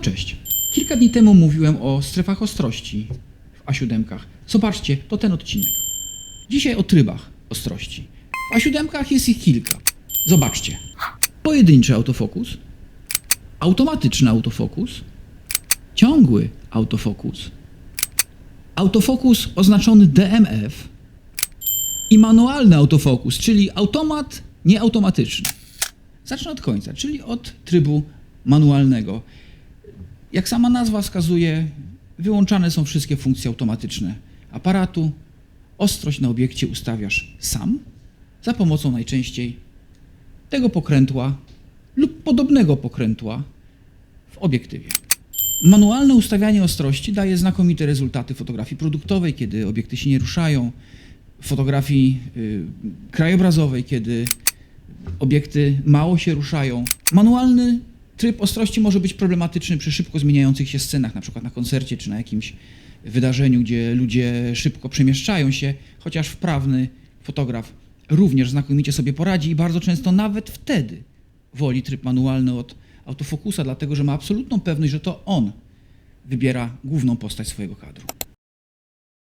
cześć. Kilka dni temu mówiłem o strefach ostrości w A7. Zobaczcie, to ten odcinek. Dzisiaj o trybach ostrości. W A7 jest ich kilka. Zobaczcie. Pojedynczy autofokus, automatyczny autofokus, ciągły autofokus, autofokus oznaczony DMF i manualny autofokus, czyli automat nieautomatyczny. Zacznę od końca, czyli od trybu manualnego. Jak sama nazwa wskazuje, wyłączane są wszystkie funkcje automatyczne aparatu. Ostrość na obiekcie ustawiasz sam za pomocą najczęściej tego pokrętła lub podobnego pokrętła w obiektywie. Manualne ustawianie ostrości daje znakomite rezultaty fotografii produktowej, kiedy obiekty się nie ruszają, fotografii y, krajobrazowej, kiedy obiekty mało się ruszają. Manualny tryb ostrości może być problematyczny przy szybko zmieniających się scenach, na przykład na koncercie czy na jakimś wydarzeniu, gdzie ludzie szybko przemieszczają się, chociaż wprawny fotograf również znakomicie sobie poradzi i bardzo często nawet wtedy woli tryb manualny od autofokusa, dlatego że ma absolutną pewność, że to on wybiera główną postać swojego kadru.